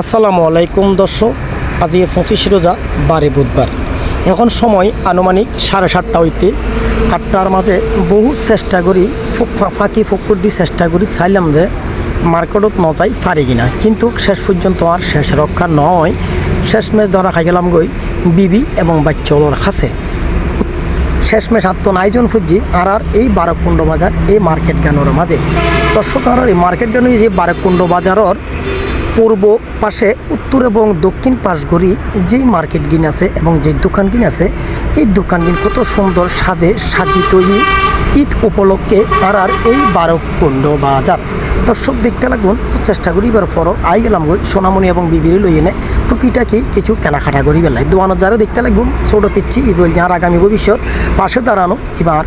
আসসালামু আলাইকুম দর্শক আজকে পঁচিশ রোজা, বারে বুধবার। এখন সময় আনুমানিক সাড়ে সাতটা হইতে আটটার মাঝে বহু চেষ্টা করি ফাঁকি ফুকুর দিয়ে চেষ্টা করি, চাইলাম যে মার্কেটত নজাই পারি কিনা। কিন্তু শেষ পর্যন্ত আর শেষ রক্ষা নয়। শেষমেশ ধরা খাই গেলাম গই বিবি এবং বাচ্চলর কাছে। শেষমেশ আত্ম নাইজন ফুজি, আর আর এই বারকুণ্ড বাজার এই মার্কেট গানোর মাঝে। দর্শক, আর এই মার্কেট গানো যে বারকুণ্ড বাজারর পূর্ব পাশে উত্তর এবং দক্ষিণ পাশ ঘুরি যেই মার্কেট গিন আছে এবং যে দোকান গিন আছে, এই দোকান গিন কত সুন্দর সাজে সাজিত ই ঈদ উপলক্ষে আর এই বারকুণ্ড বাজার। দর্শক দেখতে লাগুন, চেষ্টা করি এবার পর আই গেলাম গই সোনামণি এবং বিবিরি লই এনে টুকিটাকি কিছু কেনাকাটা করি বেলায়। দোয়ানত যারা দেখতে লাগুন, ছোট পিচ্ছি ই বল যার আগামী ভবিষ্যৎ। পাশে দাঁড়ানো এবার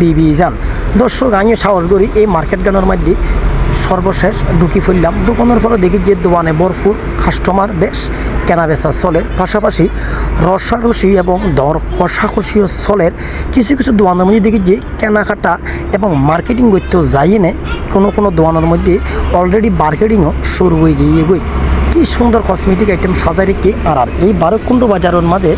বিবি যান। দর্শক, আমিও সাহস করি এই মার্কেট গানের মধ্যে সর্বশেষ ঢুকি ফেললাম। ঢুকানোর ফলে দেখি যে দোকানে ভরপুর কাস্টমার বেশ কেনা বেচা চলে পাশাপাশি রসারসি এবং দর কষাকষিও চলের কিছু কিছু দোয়ানের মধ্যে দেখি যে কেনাকাটা এবং মার্কেটিং করতেও যাই নে। কোনো কোনো দোয়ানের মধ্যে অলরেডি মার্কেটিংও শুরু হয়ে গিয়ে গই। কি সুন্দর কসমেটিক আইটেম সাজাই রেখে। আর আর এই বারকুণ্ড বাজারের মাঝে,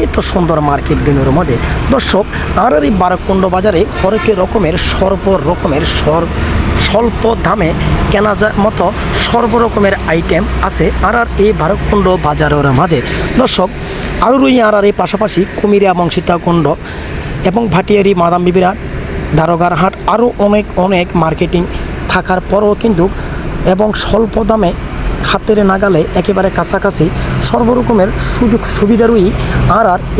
এই তো সুন্দর মার্কেট দিনের মাঝে। দর্শক, আর আর এই বারকুণ্ড বাজারে হরেক রকমের, সর্ব রকমের সর স্বল্প দামে কেনা মতো সর্ব রকমের আইটেম আছে আর আর এই ভারতকুণ্ড বাজারের মাঝে। দর্শক আরও রই আর আর এই পাশাপাশি কুমিরা এবং সীতাকুণ্ড এবং ভাটিয়ারি মাদাম বিবিরা দারোগার হাট আরও অনেক অনেক মার্কেটিং থাকার পরও কিন্তু এবং স্বল্প দামে হাতের নাগালে একেবারে কাছাকাছি সর্বরকমের সুযোগ সুবিধারই আর আর এই